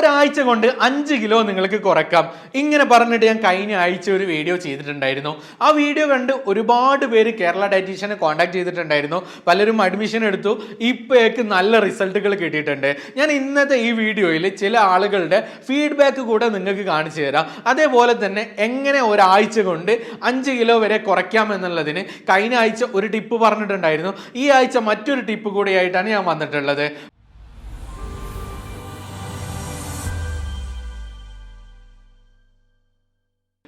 ഒരാഴ്ച കൊണ്ട് അഞ്ച് കിലോ നിങ്ങൾക്ക് കുറയ്ക്കാം ഇങ്ങനെ പറഞ്ഞിട്ട് ഞാൻ കഴിഞ്ഞ ആഴ്ച ഒരു വീഡിയോ ചെയ്തിട്ടുണ്ടായിരുന്നു. ആ വീഡിയോ കണ്ട് ഒരുപാട് പേര് കേരള ഡയറ്റീഷ്യനെ കോൺടാക്ട് ചെയ്തിട്ടുണ്ടായിരുന്നു. പലരും അഡ്മിഷൻ എടുത്തു. ഇപ്പോഴേക്ക് നല്ല റിസൾട്ടുകൾ കിട്ടിയിട്ടുണ്ട്. ഞാൻ ഇന്നത്തെ ഈ വീഡിയോയിൽ ചില ആളുകളുടെ ഫീഡ്ബാക്ക് കൂടെ നിങ്ങൾക്ക് കാണിച്ചു തരാം. അതേപോലെ തന്നെ എങ്ങനെ ഒരാഴ്ച കൊണ്ട് അഞ്ച് കിലോ വരെ കുറയ്ക്കാം എന്നുള്ളതിന് കഴിഞ്ഞ ആഴ്ച ഒരു ടിപ്പ് പറഞ്ഞിട്ടുണ്ടായിരുന്നു. ഈ ആഴ്ച മറ്റൊരു ടിപ്പ് കൂടിയായിട്ടാണ് ഞാൻ വന്നിട്ടുള്ളത്.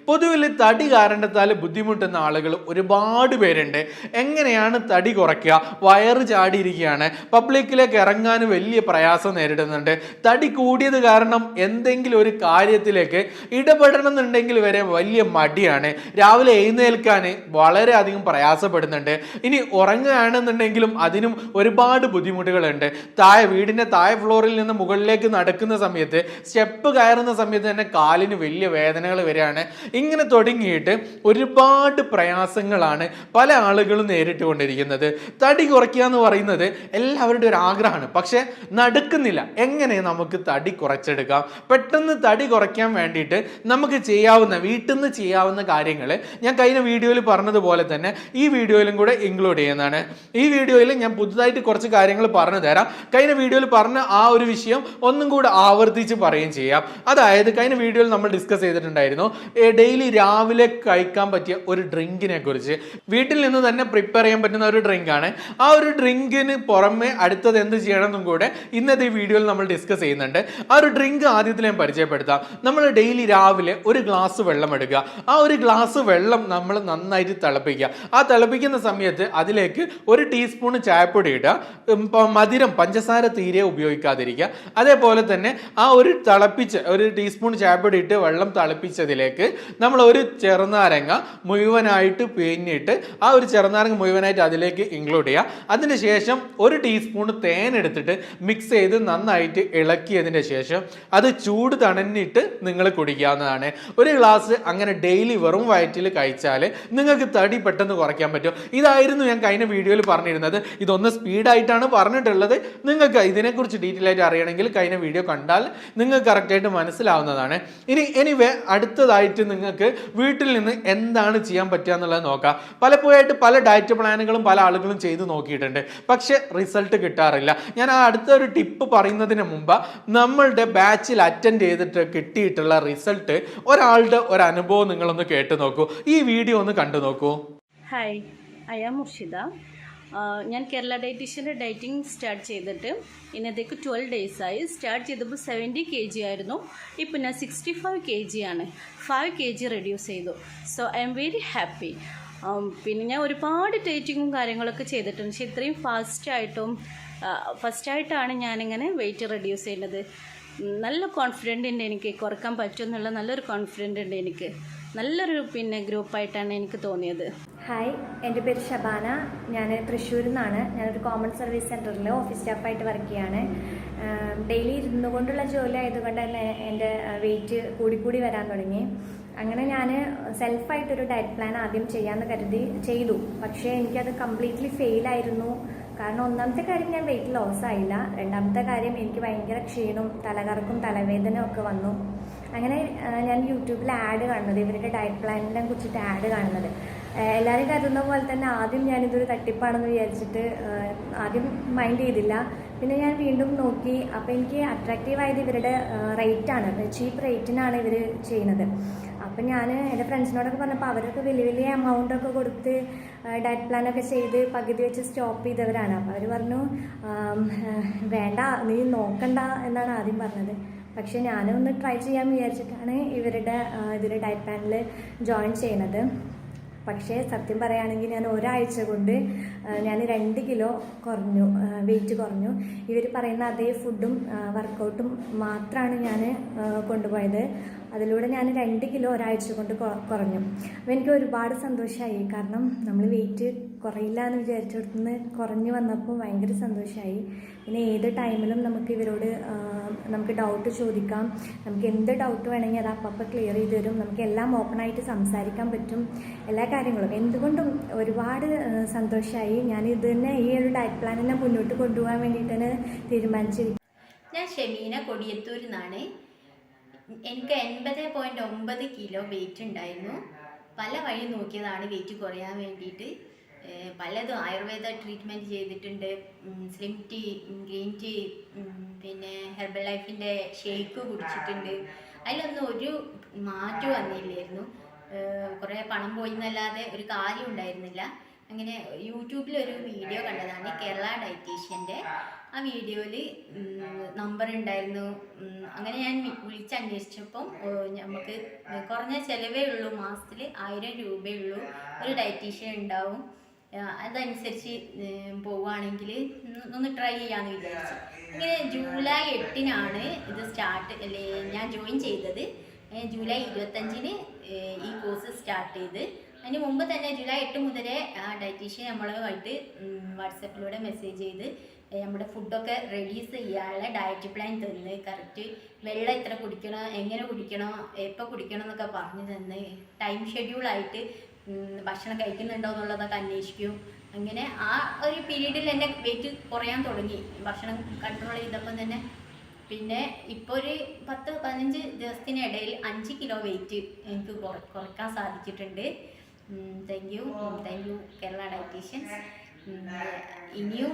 പൊതുവിൽ തടി കാരണത്താൽ ബുദ്ധിമുട്ടുന്ന ആളുകൾ ഒരുപാട് പേരുണ്ട്. എങ്ങനെയാണ് തടി കുറയ്ക്കുക? വയറ് ചാടിയിരിക്കുകയാണ്. പബ്ലിക്കിലേക്ക് ഇറങ്ങാൻ വലിയ പ്രയാസം നേരിടുന്നുണ്ട്. തടി കൂടിയത് കാരണം എന്തെങ്കിലും ഒരു കാര്യത്തിലേക്ക് ഇടപെടണം എന്നുണ്ടെങ്കിൽ വരെ വലിയ മടിയാണ്. രാവിലെ എഴുന്നേൽക്കാൻ വളരെയധികം പ്രയാസപ്പെടുന്നുണ്ട്. ഇനി ഉറങ്ങുകയാണെന്നുണ്ടെങ്കിലും അതിനും ഒരുപാട് ബുദ്ധിമുട്ടുകളുണ്ട്. താഴെ വീടിന്റെ താഴെ ഫ്ലോറിൽ നിന്ന് മുകളിലേക്ക് നടക്കുന്ന സമയത്ത് സ്റ്റെപ്പ് കയറുന്ന സമയത്ത് തന്നെ കാലിന് വലിയ വേദനകൾ വരികയാണ്. ഇങ്ങനെ തുടങ്ങിയിട്ട് ഒരുപാട് പ്രയാസങ്ങളാണ് പല ആളുകളും നേരിട്ട് കൊണ്ടിരിക്കുന്നത് തടി കുറയ്ക്കുക എന്ന് പറയുന്നത് എല്ലാവരുടെ ഒരു ആഗ്രഹമാണ്. പക്ഷേ നടക്കുന്നില്ല. എങ്ങനെ നമുക്ക് തടി കുറച്ചെടുക്കാം? പെട്ടെന്ന് തടി കുറയ്ക്കാൻ വേണ്ടിയിട്ട് നമുക്ക് ചെയ്യാവുന്ന വീട്ടിൽ നിന്ന് ചെയ്യാവുന്ന കാര്യങ്ങൾ ഞാൻ കഴിഞ്ഞ വീഡിയോയിൽ പറഞ്ഞതുപോലെ തന്നെ ഈ വീഡിയോയിലും കൂടെ ഇൻക്ലൂഡ് ചെയ്യുന്നതാണ്. ഈ വീഡിയോയിൽ ഞാൻ പുതുതായിട്ട് കുറച്ച് കാര്യങ്ങൾ പറഞ്ഞു തരാം. കഴിഞ്ഞ വീഡിയോയിൽ പറഞ്ഞ ആ ഒരു വിഷയം ഒന്നും കൂടെ ആവർത്തിച്ച് പറയുകയും ചെയ്യാം. അതായത് കഴിഞ്ഞ വീഡിയോയിൽ നമ്മൾ ഡിസ്കസ് ചെയ്തിട്ടുണ്ടായിരുന്നു ഡെയിലി രാവിലെ കഴിക്കാൻ പറ്റിയ ഒരു ഡ്രിങ്കിനെ കുറിച്ച് വീട്ടിൽ നിന്ന് തന്നെ പ്രിപ്പയർ ചെയ്യാൻ പറ്റുന്ന ഒരു ഡ്രിങ്കാണ്. ആ ഒരു ഡ്രിങ്കിന് പുറമെ അടുത്തത് എന്ത് ചെയ്യണമെന്നും കൂടെ ഇന്നത്തെ വീഡിയോയിൽ നമ്മൾ ഡിസ്കസ് ചെയ്യുന്നുണ്ട്. ആ ഒരു ഡ്രിങ്ക് ആദ്യത്തിൽ ഞാൻ പരിചയപ്പെടുത്താം. നമ്മൾ ഡെയിലി രാവിലെ ഒരു ഗ്ലാസ് വെള്ളം എടുക്കുക. ആ ഒരു ഗ്ലാസ് വെള്ളം നമ്മൾ നന്നായിട്ട് തിളപ്പിക്കുക. ആ തിളപ്പിക്കുന്ന സമയത്ത് അതിലേക്ക് ഒരു ടീസ്പൂൺ ചായപ്പൊടി ഇടുക. മധുരം പഞ്ചസാര തീരെ ഉപയോഗിക്കാതിരിക്കുക. അതേപോലെ തന്നെ ആ ഒരു തിളപ്പിച്ച് ഒരു ടീസ്പൂൺ ചായപ്പൊടി ഇട്ട് വെള്ളം തിളപ്പിച്ചതിലേക്ക് നമ്മൾ ഒരു ചെറുനാരങ്ങ മുഴുവനായിട്ട് പിഴിഞ്ഞിട്ട് ആ ഒരു ചെറുനാരങ്ങ മുഴുവനായിട്ട് അതിലേക്ക് ഇൻക്ലൂഡ് ചെയ്യുക. അതിന് ശേഷം ഒരു ടീസ്പൂൺ തേൻ എടുത്തിട്ട് മിക്സ് ചെയ്ത് നന്നായിട്ട് ഇളക്കിയതിന് ശേഷം അത് ചൂട് തണഞ്ഞിട്ട് നിങ്ങൾ കുടിക്കാവുന്നതാണ് ഒരു ഗ്ലാസ് അങ്ങനെ ഡെയിലി വെറും വയറ്റിൽ കഴിച്ചാൽ നിങ്ങൾക്ക് തടി പെട്ടെന്ന് കുറയ്ക്കാൻ പറ്റും. ഇതായിരുന്നു ഞാൻ കഴിഞ്ഞ വീഡിയോയിൽ പറഞ്ഞിരുന്നത്. ഇതൊന്ന് സ്പീഡായിട്ടാണ് പറഞ്ഞിട്ടുള്ളത്. നിങ്ങൾക്ക് ഇതിനെക്കുറിച്ച് ഡീറ്റെയിൽ ആയിട്ട് അറിയണമെങ്കിൽ കഴിഞ്ഞ വീഡിയോ കണ്ടാൽ നിങ്ങൾക്ക് കറക്റ്റായിട്ട് മനസ്സിലാവുന്നതാണ്. ഇനി എനിവേ അടുത്തതായിട്ട് നിങ്ങൾക്ക് വീട്ടിൽ നിന്ന് എന്താണ് ചെയ്യാൻ പറ്റുക എന്നുള്ളത് നോക്കാം. പലപ്പോഴായിട്ട് പല ഡയറ്റ് പ്ലാനുകളും പല ആളുകളും ചെയ്ത് നോക്കിയിട്ടുണ്ട്. പക്ഷെ റിസൾട്ട് കിട്ടാറില്ല. ഞാൻ ആ അടുത്ത ഒരു ടിപ്പ് പറയുന്നതിന് മുമ്പ് നമ്മളുടെ ബാച്ചിൽ അറ്റൻഡ് ചെയ്തിട്ട് കിട്ടിയിട്ടുള്ള റിസൾട്ട് ഒരാളുടെ ഒരു അനുഭവം നിങ്ങളൊന്ന് കേട്ട് നോക്കൂ. ഈ വീഡിയോ ഒന്ന് കണ്ടു നോക്കൂ. ഹായ് ഐ ആം മുർഷിദ ഞാൻ കേരള ഡയറ്റീഷ്യന്റെ ഡയറ്റിംഗ് സ്റ്റാർട്ട് ചെയ്തിട്ട് ഇന്നത്തേക്ക് ട്വൽവ് ഡേയ്സായി. സ്റ്റാർട്ട് ചെയ്തപ്പോൾ സെവന്റി കെ ജി ആയിരുന്നു. ഇപ്പോൾ ഞാൻ സിക്സ്റ്റി ഫൈവ് കെ ജി ആണ്. ഫൈവ് കെ ജി റെഡ്യൂസ് ചെയ്തു. So I'm very happy. പിന്നെ ഞാൻ ഒരുപാട് ഡേറ്റിങ്ങും കാര്യങ്ങളൊക്കെ ചെയ്തിട്ടുണ്ട്. പക്ഷേ ഇത്രയും ഫാസ്റ്റായിട്ടും ഫസ്റ്റായിട്ടാണ് ഞാനിങ്ങനെ വെയിറ്റ് റെഡ്യൂസ് ചെയ്യുന്നത്. നല്ല കോൺഫിഡന്റ് ഉണ്ട് എനിക്ക്. കുറയ്ക്കാൻ പറ്റുമെന്നുള്ള നല്ലൊരു കോൺഫിഡന്റ് ഉണ്ട് എനിക്ക്. നല്ലൊരു പിന്നെ ഗ്രൂപ്പായിട്ടാണ് എനിക്ക് തോന്നിയത്. ഹായ് എന്റെ പേര് ഷബാന. ഞാൻ തൃശ്ശൂരിൽ നിന്നാണ് ഞാനൊരു കോമൺ സർവീസ് സെന്ററിൽ ഓഫീസ് സ്റ്റാഫായിട്ട് വർക്ക് ചെയ്യാണ്. ഡെയിലി ഇരുന്നു കൊണ്ടുള്ള ജോലി ആയതുകൊണ്ട് തന്നെ എന്റെ വെയിറ്റ് കൂടിക്കൂടി വരാൻ തുടങ്ങി. അങ്ങനെ ഞാൻ സെൽഫായിട്ടൊരു ഡയറ്റ് പ്ലാൻ ആദ്യം ചെയ്യാമെന്ന് കരുതി ചെയ്തു. പക്ഷേ എനിക്കത് കംപ്ലീറ്റ്ലി ഫെയിലായിരുന്നു കാരണം ഒന്നാമത്തെ കാര്യം ഞാൻ വെയിറ്റ് ലോസ് ആയില്ല. രണ്ടാമത്തെ കാര്യം എനിക്ക് ഭയങ്കര ക്ഷീണവും തലകറക്കും തലവേദനയും ഒക്കെ വന്നു. അങ്ങനെ ഞാൻ യൂട്യൂബിൽ ആഡ് കാണുന്നത് ഇവരുടെ ഡയറ്റ് പ്ലാനിനെ കുറിച്ചിട്ട് ആഡ് കാണുന്നത്. എല്ലാവരും കരുതുന്ന പോലെ തന്നെ ആദ്യം ഞാനിതൊരു തട്ടിപ്പാണെന്ന് വിചാരിച്ചിട്ട് ആദ്യം മൈൻഡ് ചെയ്തില്ല. പിന്നെ ഞാൻ വീണ്ടും നോക്കി. അപ്പോൾ എനിക്ക് അട്രാക്റ്റീവ് ആയത് ഇവരുടെ റേറ്റാണ് ചീപ്പ് റേറ്റിനാണ് ഇവർ ചെയ്യുന്നത്. അപ്പം ഞാൻ എന്റെ ഫ്രണ്ട്സിനോടൊക്കെ പറഞ്ഞപ്പോൾ അവരൊക്കെ വലിയ വലിയ എമൗണ്ടൊക്കെ കൊടുത്ത് ഡയറ്റ് പ്ലാനൊക്കെ ചെയ്ത് പകുതി വെച്ച് സ്റ്റോപ്പ് ചെയ്തവരാണ്. അപ്പോൾ അവർ പറഞ്ഞു വേണ്ട നീ നോക്കണ്ട എന്നാണ് ആദ്യം പറഞ്ഞത്. പക്ഷെ ഒന്ന് ട്രൈ ചെയ്യാൻ വിചാരിച്ചിട്ടാണ് ഇവരുടെ ഇതിൽ ഡയറ്റ് പ്ലാനിൽ ജോയിൻ ചെയ്യുന്നത് പക്ഷേ സത്യം പറയുകയാണെങ്കിൽ ഞാൻ ഒരാഴ്ച കൊണ്ട് ഞാൻ രണ്ട് കിലോ കുറഞ്ഞു വെയിറ്റ് കുറഞ്ഞു. ഇവർ പറയുന്ന അതേ ഫുഡും വർക്കൗട്ടും മാത്രമാണ് ഞാൻ കൊണ്ടുപോയത്. അതിലൂടെ ഞാൻ രണ്ട് കിലോ ഒരാഴ്ച കൊണ്ട് കുറഞ്ഞു. അപ്പോൾ എനിക്ക് ഒരുപാട് സന്തോഷമായി കാരണം നമ്മൾ വെയിറ്റ് കുറയില്ല എന്ന് വിചാരിച്ചിടത്തുനിന്ന് കുറഞ്ഞു വന്നപ്പോൾ ഭയങ്കര സന്തോഷമായി പിന്നെ ഏത് ടൈമിലും നമുക്ക് ഇവരോട് നമുക്ക് ഡൗട്ട് ചോദിക്കാം. നമുക്ക് എന്ത് ഡൗട്ട് വേണമെങ്കിൽ അത് അപ്പം ക്ലിയർ ചെയ്ത് തരും. നമുക്ക് എല്ലാം ഓപ്പണായിട്ട് സംസാരിക്കാൻ പറ്റും. എല്ലാ കാര്യങ്ങളും. എന്തുകൊണ്ടും ഒരുപാട് സന്തോഷമായി ഞാൻ ഇത് തന്നെ ഈ ഒരു ഡയറ്റ് പ്ലാൻ മുന്നോട്ട് കൊണ്ടുപോകാൻ വേണ്ടിയിട്ട് തന്നെ തീരുമാനിച്ചിരിക്കും ഞാൻ ഷെമീന കൊടിയത്തൂരിൽ നിന്നാണ് എനിക്ക് എൺപത് പോയിന്റ് ഒമ്പത് കിലോ വെയിറ്റ് ഉണ്ടായിരുന്നു. പല വഴി നോക്കിയതാണ് വെയിറ്റ് കുറയാൻ വേണ്ടിയിട്ട്. പലതും ആയുർവേദ ട്രീറ്റ്മെന്റ് ചെയ്തിട്ടുണ്ട്. സ്ലിം ടീ ഗ്രീൻ ടീ പിന്നെ ഹെർബൽ ലൈഫിന്റെ ഷേക്ക് കുടിച്ചിട്ടുണ്ട്. അതിലൊന്നും ഒരു മാറ്റം വന്നില്ലായിരുന്നു. കുറേ പണം പോയി എന്നല്ലാതെ ഒരു കാര്യം ഉണ്ടായിരുന്നില്ല. അങ്ങനെ യൂട്യൂബിൽ ഒരു വീഡിയോ കണ്ടതാണ് കേരള ഡയറ്റീഷ്യന്റെ ആ. വീഡിയോയിൽ നമ്പർ ഉണ്ടായിരുന്നു. അങ്ങനെ ഞാൻ വിളിച്ചന്വേഷിച്ചപ്പം നമുക്ക് കുറഞ്ഞ ചിലവേ ഉള്ളൂ. മാസത്തിൽ ആയിരം രൂപയേ ഉള്ളൂ. ഒരു ഡയറ്റീഷ്യൻ ഉണ്ടാവും. അതനുസരിച്ച് പോവുകയാണെങ്കിൽ ഒന്ന് ട്രൈ ചെയ്യാന്ന് വിചാരിച്ചു. ഇങ്ങനെ ജൂലൈ എട്ടിനാണ് ഇത് സ്റ്റാർട്ട് അല്ലേ ഞാൻ ജോയിൻ ചെയ്തത്. ജൂലൈ ഇരുപത്തഞ്ചിന് ഈ കോഴ്സ് സ്റ്റാർട്ട് ചെയ്ത്. അതിന് മുമ്പ് തന്നെ ജൂലൈ എട്ട് മുതലേ ആ ഡയറ്റീഷ്യൻ നമ്മളുമായിട്ട് വാട്സപ്പിലൂടെ മെസ്സേജ് ചെയ്ത് നമ്മുടെ ഫുഡൊക്കെ റെഡ്യൂസ് ചെയ്യാനുള്ള ഡയറ്റ് പ്ലാൻ തന്ന്. കറക്റ്റ് വെള്ളം എത്ര കുടിക്കണം എങ്ങനെ കുടിക്കണം എപ്പോൾ കുടിക്കണം എന്നൊക്കെ പറഞ്ഞു തന്ന്. ടൈം ഷെഡ്യൂളായിട്ട് ഭക്ഷണം കഴിക്കുന്നുണ്ടോ എന്നുള്ളതൊക്കെ അന്വേഷിക്കും. അങ്ങനെ ആ ഒരു പീരീഡിൽ എന്റെ വെയിറ്റ് കുറയാൻ തുടങ്ങി. ഭക്ഷണം കൺട്രോൾ ചെയ്തപ്പം തന്നെ. പിന്നെ ഇപ്പോൾ ഒരു പത്ത് പതിനഞ്ച് ദിവസത്തിനിടയിൽ അഞ്ച് കിലോ വെയിറ്റ് എനിക്ക് കുറ- കുറയ്ക്കാൻ സാധിച്ചിട്ടുണ്ട്. Thank you thank you Kerala dietitians ഇനിയും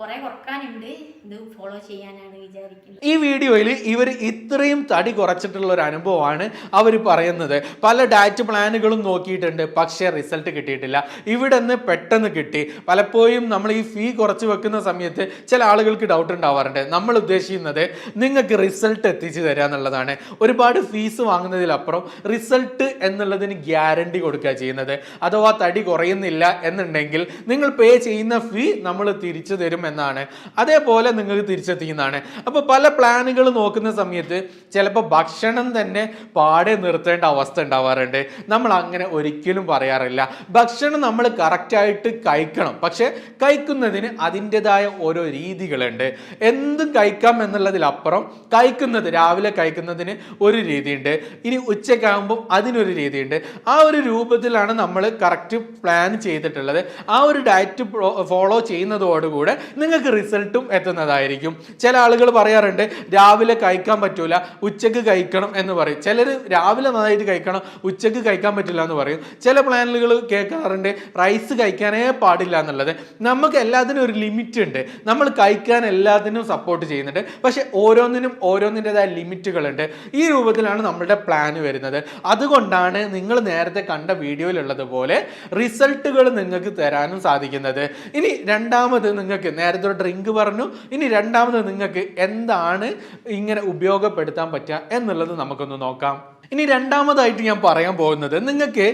കൊറേ കുറക്കാനുണ്ട്. ഇത് ഫോളോ ചെയ്യാനാണ് വിചാരിക്കുന്നത്. ഈ വീഡിയോയിൽ ഇവർ ഇത്രയും തടി കുറച്ചിട്ടുള്ള ഒരു അനുഭവമാണ് അവർ പറയുന്നത്. പല ഡയറ്റ് പ്ലാനുകളും നോക്കിയിട്ടുണ്ട് പക്ഷേ റിസൾട്ട് കിട്ടിയിട്ടില്ല. ഇവിടെ നിന്ന് പെട്ടെന്ന് കിട്ടി. പലപ്പോഴും നമ്മൾ ഈ ഫീ കുറച്ച് വെക്കുന്ന സമയത്ത് ചില ആളുകൾക്ക് ഡൗട്ട് ഉണ്ടാവാറുണ്ട്. നമ്മൾ ഉദ്ദേശിക്കുന്നത് നിങ്ങൾക്ക് റിസൾട്ട് എത്തിച്ചു തരിക എന്നുള്ളതാണ്. ഒരുപാട് ഫീസ് വാങ്ങുന്നതിലപ്പുറം റിസൾട്ട് എന്നുള്ളതിന് ഗ്യാരണ്ടി കൊടുക്കുക ചെയ്യുന്നത്. അഥവാ തടി കുറയുന്നില്ല എന്നുണ്ടെങ്കിൽ നിങ്ങൾ പേ ചെയ്യുന്ന ഫീ നമ്മൾ തിരിച്ചു തരും എന്നാണ്. അതേപോലെ നിങ്ങൾക്ക് തിരിച്ചെത്തിക്കുന്നതാണ് അപ്പോൾ പല പ്ലാനുകൾ നോക്കുന്ന സമയത്ത് ചിലപ്പോൾ ഭക്ഷണം തന്നെ പാടെ നിർത്തേണ്ട അവസ്ഥ ഉണ്ടാവാറുണ്ട്. നമ്മൾ അങ്ങനെ ഒരിക്കലും പറയാറില്ല. ഭക്ഷണം നമ്മൾ കറക്റ്റായിട്ട് കഴിക്കണം. പക്ഷേ കഴിക്കുന്നതിന് അതിന്റെതായ ഓരോ രീതികളുണ്ട്. എന്തും കഴിക്കാം എന്നുള്ളതിലപ്പുറം കഴിക്കുന്നത് രാവിലെ കഴിക്കുന്നതിന് ഒരു രീതിയുണ്ട്. ഇനി ഉച്ചയ്ക്കാകുമ്പോൾ അതിനൊരു രീതിയുണ്ട്. ആ ഒരു രൂപത്തിലാണ് നമ്മൾ കറക്റ്റ് പ്ലാൻ ചെയ്തിട്ടുള്ളത്. ആ ഒരു ഡയറ്റ് ഫോളോ ചെയ്യുന്നതോടുകൂടെ നിങ്ങൾക്ക് റിസൾട്ടും എത്തുന്നതായിരിക്കും. ചില ആളുകൾ പറയാറുണ്ട് രാവിലെ കഴിക്കാൻ പറ്റൂല ഉച്ചയ്ക്ക് കഴിക്കണം എന്ന് പറയും. ചിലർ രാവിലെ നന്നായിട്ട് കഴിക്കണം ഉച്ചയ്ക്ക് കഴിക്കാൻ പറ്റില്ല എന്ന് പറയും. ചില പ്ലാനുകൾ കേൾക്കാറുണ്ട് റൈസ് കഴിക്കാനേ പാടില്ല എന്നുള്ളത്. നമുക്ക് എല്ലാത്തിനും ഒരു ലിമിറ്റ് ഉണ്ട്. നമ്മൾ കഴിക്കാൻ എല്ലാത്തിനും സപ്പോർട്ട് ചെയ്യുന്നുണ്ട്. പക്ഷെ ഓരോന്നിനും ഓരോന്നിന്റെതായ ലിമിറ്റുകളുണ്ട്. ഈ രൂപത്തിലാണ് നമ്മളുടെ പ്ലാൻ വരുന്നത്. അതുകൊണ്ടാണ് നിങ്ങൾ നേരത്തെ കണ്ട വീഡിയോയിലുള്ളതുപോലെ റിസൾട്ടുകൾ നിങ്ങൾക്ക് തരാനും സാധിക്കുന്നത്. ഇനി രണ്ടാമത് നിങ്ങൾക്ക് നേരത്തെ ഒരു ഡ്രിങ്ക് പറഞ്ഞു. ഇനി രണ്ടാമത് നിങ്ങൾക്ക് എന്താണ് ഇങ്ങനെ ഉപയോഗപ്പെടുത്താൻ പറ്റുക എന്നുള്ളത് നമുക്കൊന്ന് നോക്കാം. ഇനി രണ്ടാമതായിട്ട് ഞാൻ പറയാൻ പോകുന്നത് നിങ്ങൾക്ക്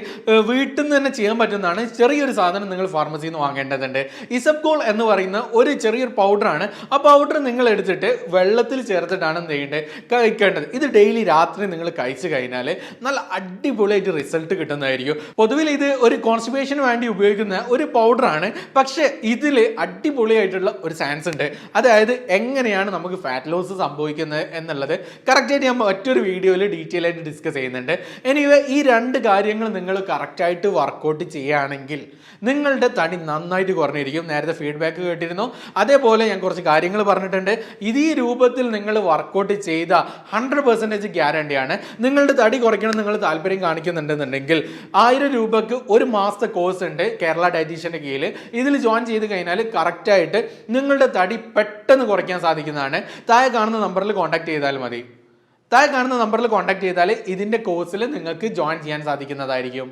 വീട്ടിൽ നിന്ന് തന്നെ ചെയ്യാൻ പറ്റുന്നതാണ് ചെറിയൊരു സാധനം നിങ്ങൾ ഫാർമസിയിൽ നിന്ന് വാങ്ങേണ്ടതുണ്ട്. ഇസബ്കോൾ എന്ന് പറയുന്ന ഒരു ചെറിയൊരു പൗഡറാണ് ആ പൗഡർ നിങ്ങൾ എടുത്തിട്ട് വെള്ളത്തിൽ ചേർത്തിട്ടാണ് എന്ത് ചെയ്യേണ്ടത്? കഴിക്കേണ്ടത്. ഇത് ഡെയിലി രാത്രി നിങ്ങൾ കഴിച്ചു കഴിഞ്ഞാൽ നല്ല അടിപൊളിയായിട്ട് റിസൾട്ട് കിട്ടുന്നതായിരിക്കും. പൊതുവിൽ ഇത് ഒരു കോൺസ്റ്റിപ്പേഷന് വേണ്ടി ഉപയോഗിക്കുന്ന ഒരു പൗഡറാണ് പക്ഷേ ഇതിൽ അടിപൊളിയായിട്ടുള്ള ഒരു സയൻസ് ഉണ്ട്. അതായത് എങ്ങനെയാണ് നമുക്ക് ഫാറ്റ് ലോസ് സംഭവിക്കുന്നത് എന്നുള്ളത്. കറക്റ്റായിട്ട് ഞാൻ മറ്റൊരു വീഡിയോയിൽ ഡീറ്റെയിൽ ആയിട്ട് ഡിസ്കസ് ചെയ്യുന്നുണ്ട്. എനിവേ ഈ രണ്ട് കാര്യങ്ങൾ നിങ്ങൾ കറക്റ്റായിട്ട് വർക്കൗട്ട് ചെയ്യുകയാണെങ്കിൽ നിങ്ങളുടെ തടി നന്നായിട്ട് കുറഞ്ഞിരിക്കും. നേരത്തെ ഫീഡ്ബാക്ക് കേട്ടിരുന്നു. അതേപോലെ ഞാൻ കുറച്ച് കാര്യങ്ങൾ പറഞ്ഞിട്ടുണ്ട്. ഇത് ഈ രൂപത്തിൽ നിങ്ങൾ വർക്കൗട്ട് ചെയ്ത ഹൺഡ്രഡ് പെർസെന്റേജ് ഗ്യാരണ്ടിയാണ് നിങ്ങളുടെ തടി കുറയ്ക്കണം നിങ്ങൾ താല്പര്യം കാണിക്കുന്നുണ്ടെന്നുണ്ടെങ്കിൽ ആയിരം രൂപക്ക് ഒരു മാസത്തെ കോഴ്സ് ഉണ്ട് കേരള ഡയറ്റീഷ്യന്റെ കീഴിൽ. ഇതിൽ ജോയിൻ ചെയ്ത് കഴിഞ്ഞാൽ കറക്റ്റായിട്ട് നിങ്ങളുടെ തടി പെട്ടെന്ന് കുറയ്ക്കാൻ സാധിക്കുന്നതാണ്. താഴെ കാണുന്ന നമ്പറിൽ കോൺടാക്ട് ചെയ്താൽ മതി. താഴെ കാണുന്ന നമ്പറിൽ കോൺടാക്ട് ചെയ്താൽ ഇതിന്റെ കോഴ്സിൽ നിങ്ങൾക്ക് ജോയിൻ ചെയ്യാൻ സാധിക്കുന്നതായിരിക്കും.